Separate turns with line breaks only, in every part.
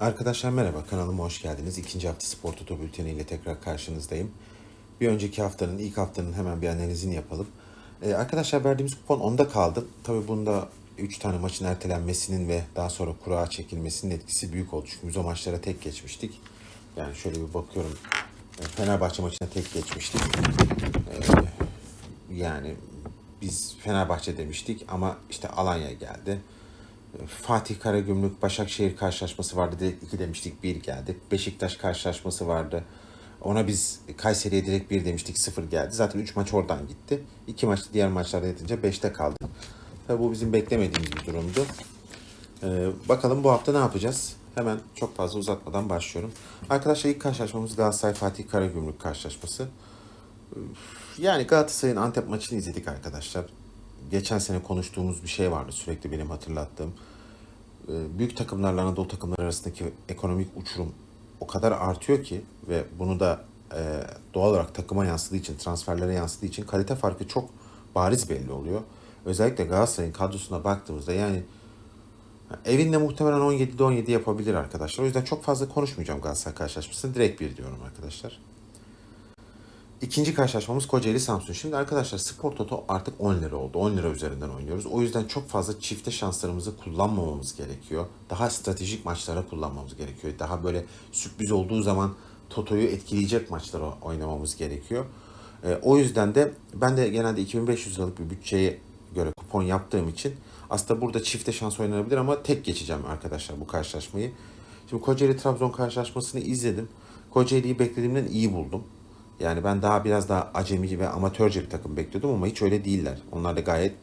Arkadaşlar merhaba, kanalıma hoş geldiniz. İkinci hafta Spor Toto Bülteni ile tekrar karşınızdayım. Bir önceki haftanın, ilk haftanın hemen bir analizini yapalım. Ee, arkadaşlar verdiğimiz kupon 10'da kaldı. Tabii bunda 3 tane maçın ertelenmesinin ve daha sonra kura çekilmesinin etkisi büyük oldu. Çünkü biz o maçlara tek geçmiştik. Yani şöyle bir bakıyorum. Ee, Fenerbahçe maçına tek geçmiştik. Ee, yani biz Fenerbahçe demiştik ama işte Alanya geldi. Fatih Karagümrük Başakşehir karşılaşması vardı. 2 demiştik 1 geldi. Beşiktaş karşılaşması vardı. Ona biz Kayseri'ye direkt 1 demiştik 0 geldi. Zaten 3 maç oradan gitti. 2 maç diğer maçlarda yatınca 5'te kaldı. Tabii bu bizim beklemediğimiz bir durumdu. Ee, bakalım bu hafta ne yapacağız? Hemen çok fazla uzatmadan başlıyorum. Arkadaşlar ilk karşılaşmamız Galatasaray Fatih Karagümrük karşılaşması. Yani Galatasaray'ın Antep maçını izledik arkadaşlar. Geçen sene konuştuğumuz bir şey vardı sürekli benim hatırlattığım. Ee, Büyük takımlarla Anadolu takımları arasındaki ekonomik uçurum o kadar artıyor ki ve bunu da e, doğal olarak takıma yansıdığı için, transferlere yansıdığı için kalite farkı çok bariz belli oluyor. Özellikle Galatasaray'ın kadrosuna baktığımızda yani evinde muhtemelen 17'de 17 yapabilir arkadaşlar. O yüzden çok fazla konuşmayacağım Galatasaray karşılaşmasını. Direkt bir diyorum arkadaşlar. İkinci karşılaşmamız Kocaeli Samsun. Şimdi arkadaşlar Spor Toto artık 10 lira oldu. 10 lira üzerinden oynuyoruz. O yüzden çok fazla çifte şanslarımızı kullanmamamız gerekiyor. Daha stratejik maçlara kullanmamız gerekiyor. Daha böyle sürpriz olduğu zaman Toto'yu etkileyecek maçlara oynamamız gerekiyor. Ee, o yüzden de ben de genelde 2500 liralık bir bütçeye göre kupon yaptığım için aslında burada çifte şans oynanabilir ama tek geçeceğim arkadaşlar bu karşılaşmayı. Şimdi Kocaeli Trabzon karşılaşmasını izledim. Kocaeli'yi beklediğimden iyi buldum. Yani ben daha biraz daha acemi ve amatörce bir takım bekliyordum ama hiç öyle değiller. Onlar da gayet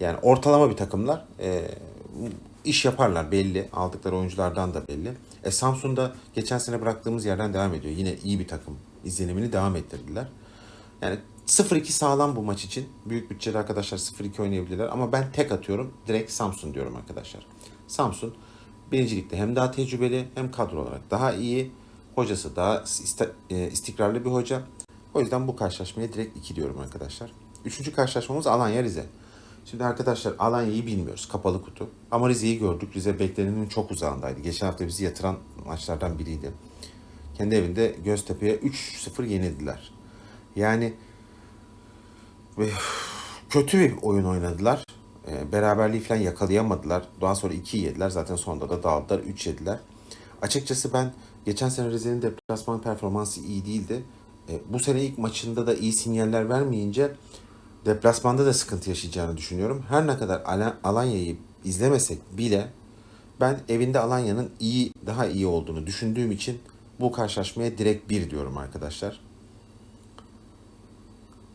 yani ortalama bir takımlar. Ee, iş yaparlar belli. Aldıkları oyunculardan da belli. E, Samsun'da geçen sene bıraktığımız yerden devam ediyor. Yine iyi bir takım izlenimini devam ettirdiler. Yani 0-2 sağlam bu maç için. Büyük bütçeli arkadaşlar 0-2 oynayabilirler. Ama ben tek atıyorum. Direkt Samsun diyorum arkadaşlar. Samsun birincilikte hem daha tecrübeli hem kadro olarak daha iyi. Hocası daha e, istikrarlı bir hoca. O yüzden bu karşılaşmaya direkt 2 diyorum arkadaşlar. Üçüncü karşılaşmamız Alanya Rize. Şimdi arkadaşlar Alanya'yı bilmiyoruz. Kapalı kutu. Ama Rize'yi gördük. Rize beklenenin çok uzağındaydı. Geçen hafta bizi yatıran maçlardan biriydi. Kendi evinde Göztepe'ye 3-0 yenildiler. Yani kötü bir oyun oynadılar. E, beraberliği falan yakalayamadılar. Daha sonra 2 yediler. Zaten sonunda da dağıldılar. 3 yediler. Açıkçası ben geçen sene Rize'nin deplasman performansı iyi değildi. E, bu sene ilk maçında da iyi sinyaller vermeyince deplasmanda da sıkıntı yaşayacağını düşünüyorum. Her ne kadar Ala- Alanya'yı izlemesek bile ben evinde Alanya'nın iyi, daha iyi olduğunu düşündüğüm için bu karşılaşmaya direkt bir diyorum arkadaşlar.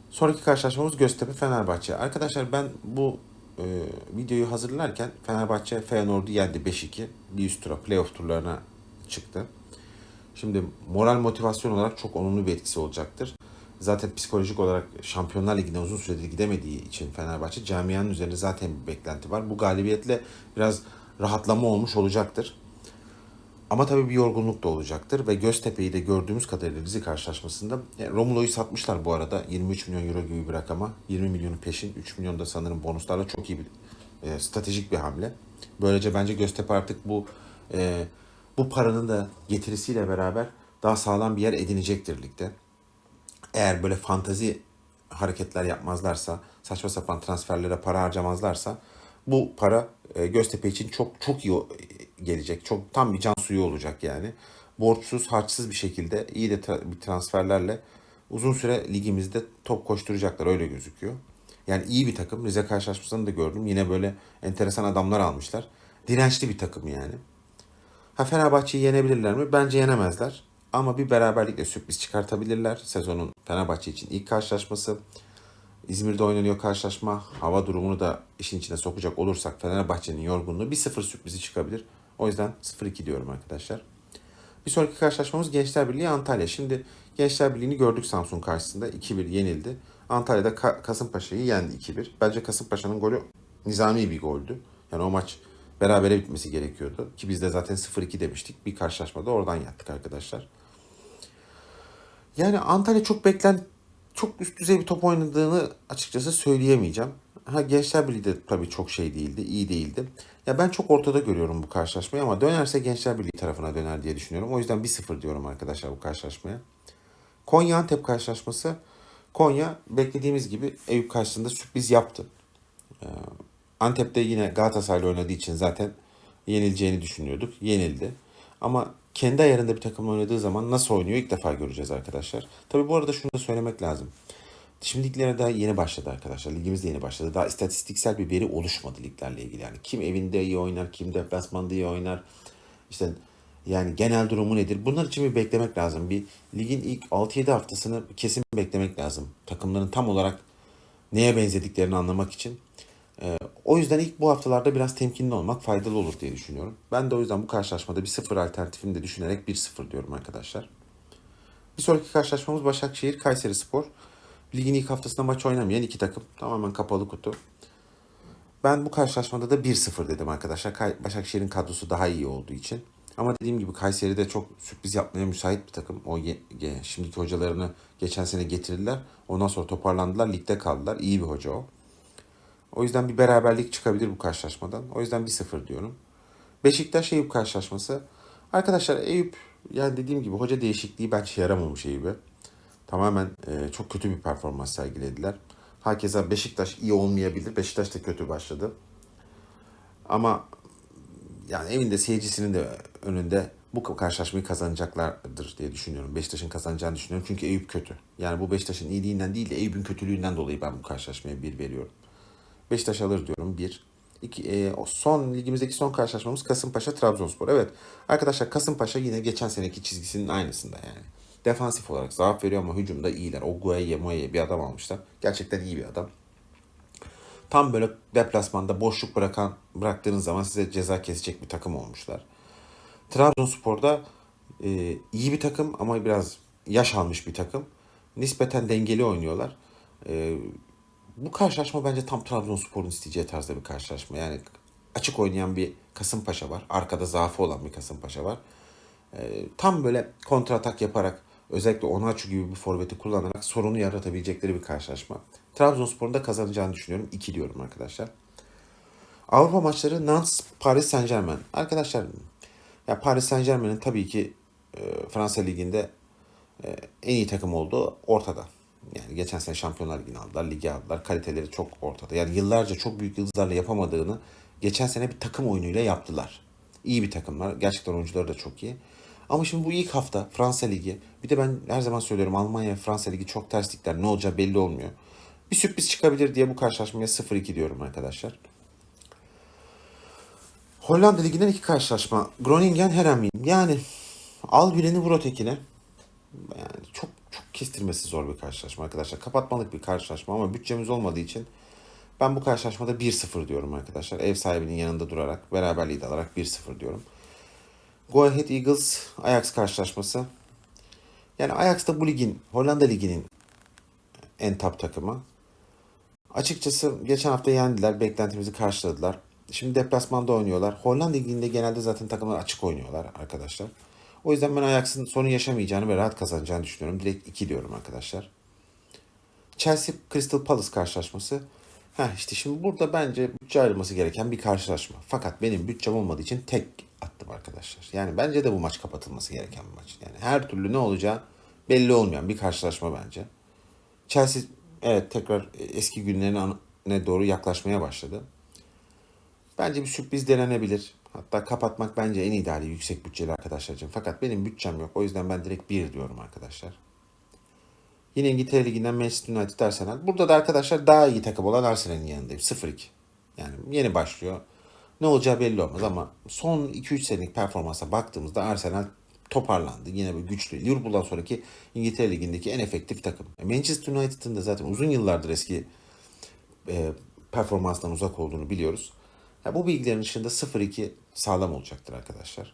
Sonraki karşılaşmamız Göztepe Fenerbahçe. Arkadaşlar ben bu e, videoyu hazırlarken Fenerbahçe Feyenoord'u yendi 5-2. Bir üst tura playoff turlarına çıktı. Şimdi moral motivasyon olarak çok olumlu bir etkisi olacaktır. Zaten psikolojik olarak Şampiyonlar Ligi'ne uzun süredir gidemediği için Fenerbahçe camianın üzerinde zaten bir beklenti var. Bu galibiyetle biraz rahatlama olmuş olacaktır. Ama tabii bir yorgunluk da olacaktır ve Göztepe'yi de gördüğümüz kadarıyla Rize karşılaşmasında e, Romulo'yu satmışlar bu arada 23 milyon euro gibi bir rakama. 20 milyonu peşin, 3 milyon da sanırım bonuslarla çok iyi bir e, stratejik bir hamle. Böylece bence Göztepe artık bu e, bu paranın da getirisiyle beraber daha sağlam bir yer edinecektir ligde. Eğer böyle fantazi hareketler yapmazlarsa, saçma sapan transferlere para harcamazlarsa bu para e, Göztepe için çok çok iyi o- gelecek. Çok tam bir can suyu olacak yani. Borçsuz, harçsız bir şekilde iyi de tra- bir transferlerle uzun süre ligimizde top koşturacaklar öyle gözüküyor. Yani iyi bir takım. Rize karşılaşmasını da gördüm. Yine böyle enteresan adamlar almışlar. Dirençli bir takım yani. Ha Fenerbahçe'yi yenebilirler mi? Bence yenemezler. Ama bir beraberlikle sürpriz çıkartabilirler. Sezonun Fenerbahçe için ilk karşılaşması. İzmir'de oynanıyor karşılaşma. Hava durumunu da işin içine sokacak olursak Fenerbahçe'nin yorgunluğu 1-0 sürprizi çıkabilir. O yüzden 0-2 diyorum arkadaşlar. Bir sonraki karşılaşmamız Gençler Birliği Antalya. Şimdi Gençler Birliği'ni gördük Samsun karşısında. 2-1 yenildi. Antalya'da Ka- Kasımpaşa'yı yendi 2-1. Bence Kasımpaşa'nın golü nizami bir goldü. Yani o maç berabere bitmesi gerekiyordu. Ki biz de zaten 0-2 demiştik. Bir karşılaşmada oradan yattık arkadaşlar. Yani Antalya çok beklen çok üst düzey bir top oynadığını açıkçası söyleyemeyeceğim. Ha Gençler Birliği de tabii çok şey değildi, iyi değildi. Ya ben çok ortada görüyorum bu karşılaşmayı ama dönerse Gençler Birliği tarafına döner diye düşünüyorum. O yüzden 1-0 diyorum arkadaşlar bu karşılaşmaya. Konya Antep karşılaşması. Konya beklediğimiz gibi Eyüp karşısında sürpriz yaptı. Ee, Antep'te yine Galatasaray'la oynadığı için zaten yenileceğini düşünüyorduk. Yenildi. Ama kendi ayarında bir takımla oynadığı zaman nasıl oynuyor ilk defa göreceğiz arkadaşlar. Tabii bu arada şunu da söylemek lazım. Şimdi liglere daha yeni başladı arkadaşlar. Ligimiz de yeni başladı. Daha istatistiksel bir veri oluşmadı liglerle ilgili. Yani kim evinde iyi oynar, kim deplasmanda iyi oynar. İşte yani genel durumu nedir? Bunlar için bir beklemek lazım. Bir ligin ilk 6-7 haftasını kesin beklemek lazım. Takımların tam olarak neye benzediklerini anlamak için. Ee, o yüzden ilk bu haftalarda biraz temkinli olmak faydalı olur diye düşünüyorum. Ben de o yüzden bu karşılaşmada bir sıfır alternatifini de düşünerek 1-0 diyorum arkadaşlar. Bir sonraki karşılaşmamız Başakşehir Kayseri Spor. Ligin ilk haftasında maç oynamayan iki takım. Tamamen kapalı kutu. Ben bu karşılaşmada da 1-0 dedim arkadaşlar. Başakşehir'in kadrosu daha iyi olduğu için. Ama dediğim gibi Kayseri de çok sürpriz yapmaya müsait bir takım. O şimdiki hocalarını geçen sene getirdiler. Ondan sonra toparlandılar. Ligde kaldılar. İyi bir hoca o. O yüzden bir beraberlik çıkabilir bu karşılaşmadan. O yüzden 1-0 diyorum. Beşiktaş Eyüp karşılaşması. Arkadaşlar Eyüp yani dediğim gibi hoca değişikliği bence yaramamış Eyüp'e. Tamamen e, çok kötü bir performans sergilediler. Herkese Beşiktaş iyi olmayabilir. Beşiktaş da kötü başladı. Ama yani evinde seyircisinin de önünde bu karşılaşmayı kazanacaklardır diye düşünüyorum. Beşiktaş'ın kazanacağını düşünüyorum. Çünkü Eyüp kötü. Yani bu Beşiktaş'ın iyiliğinden değil de Eyüp'ün kötülüğünden dolayı ben bu karşılaşmaya bir veriyorum. Beşiktaş alır diyorum. Bir. İki, e, son ligimizdeki son karşılaşmamız Kasımpaşa Trabzonspor. Evet arkadaşlar Kasımpaşa yine geçen seneki çizgisinin aynısında yani. Defansif olarak zaaf veriyor ama hücumda iyiler. O Gueye Moye bir adam almışlar. Gerçekten iyi bir adam. Tam böyle deplasmanda boşluk bırakan bıraktığınız zaman size ceza kesecek bir takım olmuşlar. Trabzonspor'da e, iyi bir takım ama biraz yaş almış bir takım. Nispeten dengeli oynuyorlar. E, bu karşılaşma bence tam Trabzonspor'un isteyeceği tarzda bir karşılaşma. Yani açık oynayan bir Kasımpaşa var. Arkada zaafı olan bir Kasımpaşa var. E, tam böyle kontratak yaparak özellikle Onaçu gibi bir forveti kullanarak sorunu yaratabilecekleri bir karşılaşma. Trabzonspor'un da kazanacağını düşünüyorum. 2 diyorum arkadaşlar. Avrupa maçları Nantes, Paris Saint Germain. Arkadaşlar ya Paris Saint Germain'in tabii ki e, Fransa Ligi'nde e, en iyi takım olduğu ortada. Yani geçen sene Şampiyonlar Ligi'ni aldılar, ligi aldılar. Kaliteleri çok ortada. Yani yıllarca çok büyük yıldızlarla yapamadığını geçen sene bir takım oyunuyla yaptılar. İyi bir takımlar. Gerçekten oyuncuları da çok iyi. Ama şimdi bu ilk hafta Fransa Ligi. Bir de ben her zaman söylüyorum Almanya Fransa Ligi çok terslikler. Ne olacağı belli olmuyor. Bir sürpriz çıkabilir diye bu karşılaşmaya 0-2 diyorum arkadaşlar. Hollanda Ligi'nden iki karşılaşma. Groningen Herenveen. Yani al birini vur ötekine. Yani çok kestirmesi zor bir karşılaşma arkadaşlar. Kapatmalık bir karşılaşma ama bütçemiz olmadığı için ben bu karşılaşmada 1-0 diyorum arkadaşlar. Ev sahibinin yanında durarak beraberliği de alarak 1-0 diyorum. Go Ahead Eagles Ajax karşılaşması. Yani Ajax da bu ligin, Hollanda liginin en top takımı. Açıkçası geçen hafta yendiler, beklentimizi karşıladılar. Şimdi deplasmanda oynuyorlar. Hollanda liginde genelde zaten takımlar açık oynuyorlar arkadaşlar. O yüzden ben Ajax'ın sorun yaşamayacağını ve rahat kazanacağını düşünüyorum. Direkt 2 diyorum arkadaşlar. Chelsea Crystal Palace karşılaşması. Heh işte şimdi burada bence bütçe ayrılması gereken bir karşılaşma. Fakat benim bütçem olmadığı için tek attım arkadaşlar. Yani bence de bu maç kapatılması gereken bir maç. Yani her türlü ne olacağı belli olmayan bir karşılaşma bence. Chelsea evet tekrar eski günlerine doğru yaklaşmaya başladı. Bence bir sürpriz denenebilir. Hatta kapatmak bence en ideali yüksek bütçeli arkadaşlar için. Fakat benim bütçem yok. O yüzden ben direkt 1 diyorum arkadaşlar. Yine İngiltere Ligi'nden Manchester United Arsenal. Burada da arkadaşlar daha iyi takım olan Arsenal'in yanındayım. 0-2. Yani yeni başlıyor. Ne olacağı belli olmaz ama son 2-3 senelik performansa baktığımızda Arsenal toparlandı. Yine bir güçlü. Liverpool'dan sonraki İngiltere Ligi'ndeki en efektif takım. Manchester United'ın da zaten uzun yıllardır eski e, performanstan uzak olduğunu biliyoruz. Ya bu bilgilerin dışında 0-2 sağlam olacaktır arkadaşlar.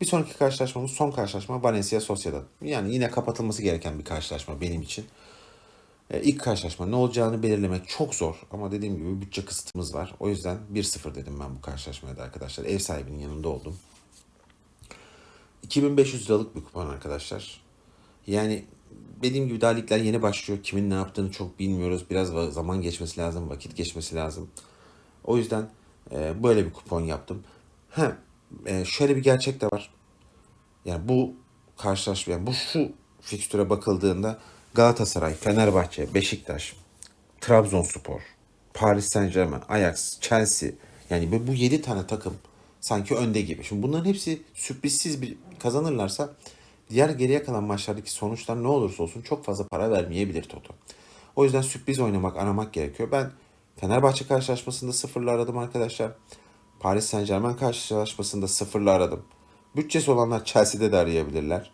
Bir sonraki karşılaşmamız son karşılaşma Valencia Sociedad. Yani yine kapatılması gereken bir karşılaşma benim için. Ee, ilk karşılaşma ne olacağını belirlemek çok zor ama dediğim gibi bütçe kısıtımız var. O yüzden 1-0 dedim ben bu karşılaşmaya da arkadaşlar. Ev sahibinin yanında oldum. 2500 liralık bir kupon arkadaşlar. Yani dediğim gibi daha ligler yeni başlıyor. Kimin ne yaptığını çok bilmiyoruz. Biraz zaman geçmesi lazım, vakit geçmesi lazım. O yüzden e, böyle bir kupon yaptım. Ha, e, şöyle bir gerçek de var. Yani bu karşılaşma, yani bu şu fikstüre bakıldığında Galatasaray, Fenerbahçe, Beşiktaş, Trabzonspor, Paris Saint-Germain, Ajax, Chelsea yani bu 7 tane takım sanki önde gibi. Şimdi bunların hepsi sürprizsiz bir kazanırlarsa diğer geriye kalan maçlardaki sonuçlar ne olursa olsun çok fazla para vermeyebilir Toto. O yüzden sürpriz oynamak, aramak gerekiyor. Ben Fenerbahçe karşılaşmasında sıfırla aradım arkadaşlar. Paris Saint Germain karşılaşmasında sıfırla aradım. Bütçesi olanlar Chelsea'de de arayabilirler.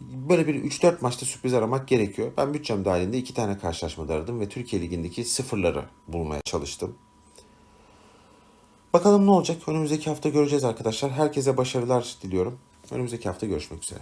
Böyle bir 3-4 maçta sürpriz aramak gerekiyor. Ben bütçem dahilinde iki tane karşılaşmada aradım ve Türkiye Ligi'ndeki sıfırları bulmaya çalıştım. Bakalım ne olacak? Önümüzdeki hafta göreceğiz arkadaşlar. Herkese başarılar diliyorum. Önümüzdeki hafta görüşmek üzere.